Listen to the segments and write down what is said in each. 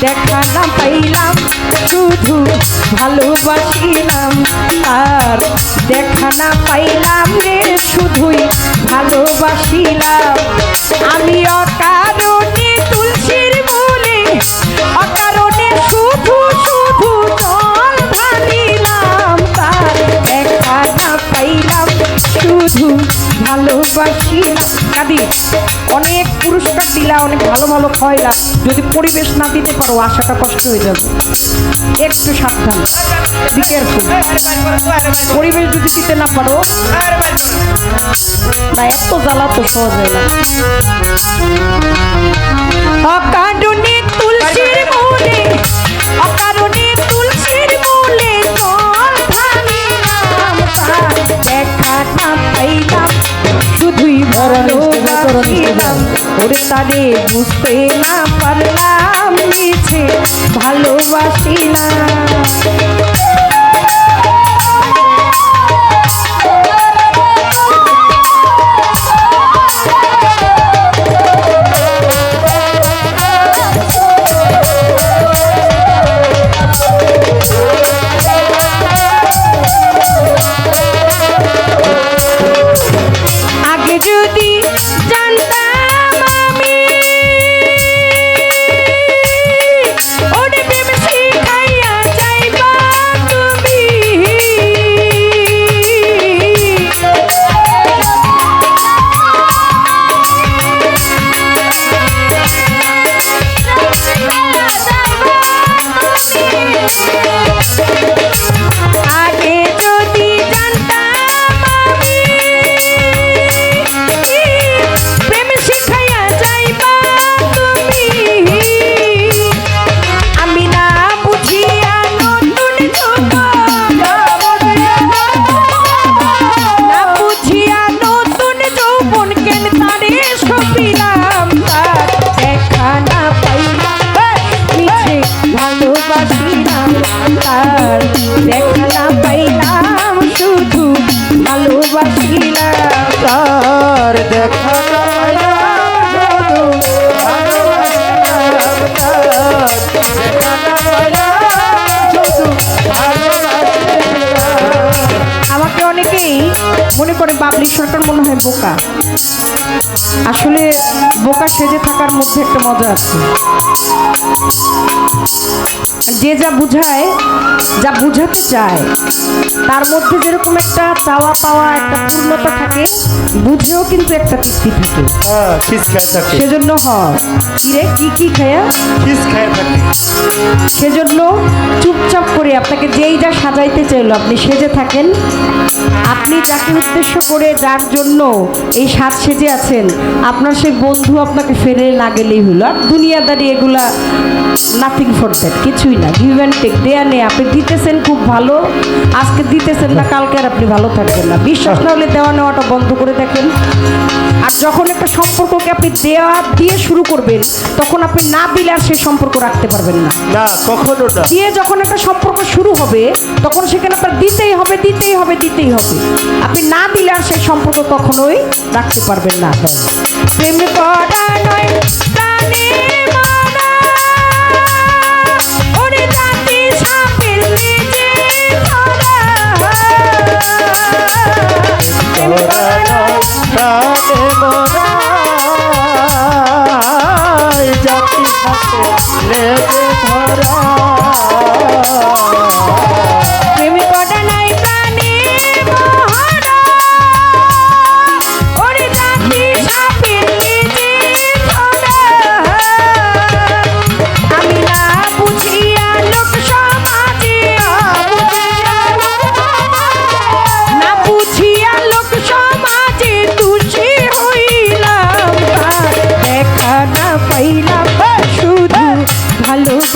দেখা না পাইলাম শুধু ভালোবাসিলাম। আর দেখা না পাইলাম রে শুধুই ভালোবাসিলাম। আমি অকারণে পুরস্কার অনেক ভালো ভালো খয়লা যদি পরিবেশ না দিতে পারো, আশাটা কষ্ট হয়ে যাবে। একটু সাবধান পরিবেশ যদি দিতে না পারো, না, এত জ্বালা তো সহজ হয় না। ওরে তারে বুঝতে না পারলাম মিছে ভালোবাসিলাম আগে করে সরকার মনে হয় বোকা। আসলে বোকা সেজে থাকার মধ্যে একটা মজা আছে। যে যা বুঝায় যা বুঝাতে চায় তার মধ্যে যেরকম একটা চাওয়া পাওয়া একটা পূর্ণতা থাকে বুঝেও কিন্তু একটা তৃপ্তি থাকে। হ্যাঁ সেজন্য হয় কিরে কি কি খায়া? সেজন্য চুপচাপ করে আপনাকে যেই যা সাজাইতে চাইলো আপনি সেজে থাকেন। আপনি যাকে উদ্দেশ্য করে যার জন্য এই সাজ সেজে আছেন আপনার সেই বন্ধু আপনাকে ফেরে না গেলেই হলো। আর দুনিয়াদারি এগুলা নাথিং ফর দ্যাট কিছুই না। গিভ অ্যান্ড টেক দেয়া নেই আপনি দিতেছেন খুব ভালো আজকে দিতেছেন না কালকে আর আপনি ভালো থাকবেন না। বিশ্বাস না হলে দেওয়া নেওয়াটা বন্ধ করে দেখেন। আর যখন একটা সম্পর্ককে আপনি দেওয়া দিয়ে শুরু করবেন তখন আপনি না দিলে আর সেই সম্পর্ক রাখতে পারবেন না। না কখনো না। দিয়ে যখন একটা সম্পর্ক শুরু হবে তখন সেখানে আপনার দিতেই হবে দিতেই হবে দিতেই হবে। আপনি না দিলে আর সেই সম্পর্ক কখনোই রাখতে পারবেন না। প্রেম করা নয়।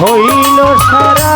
হইল সারা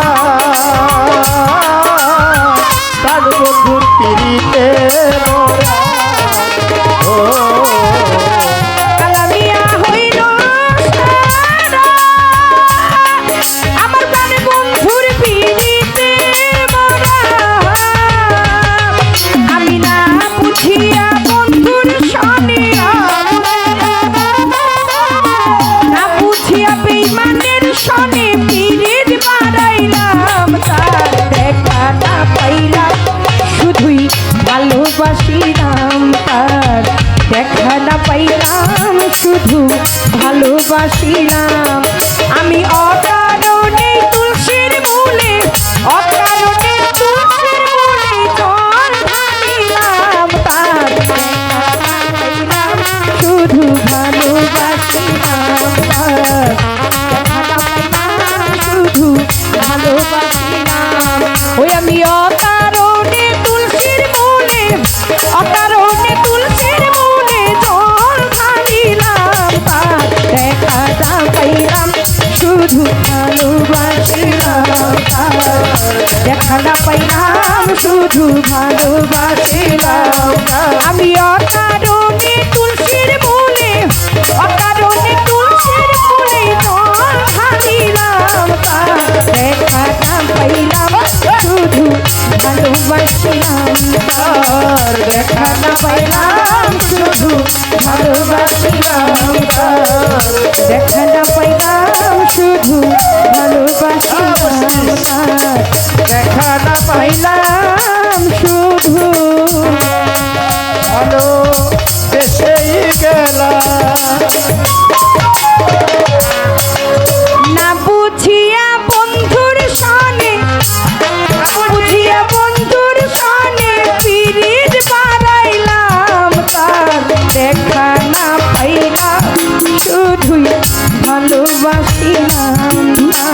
ভালোবাসিলাম না।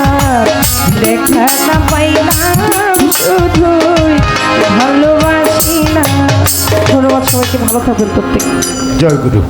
দেখা না পাইলাম শুধুই ভালোবাসিলাম ভালো থাকবেন প্রত্যেক। জয় গুরু।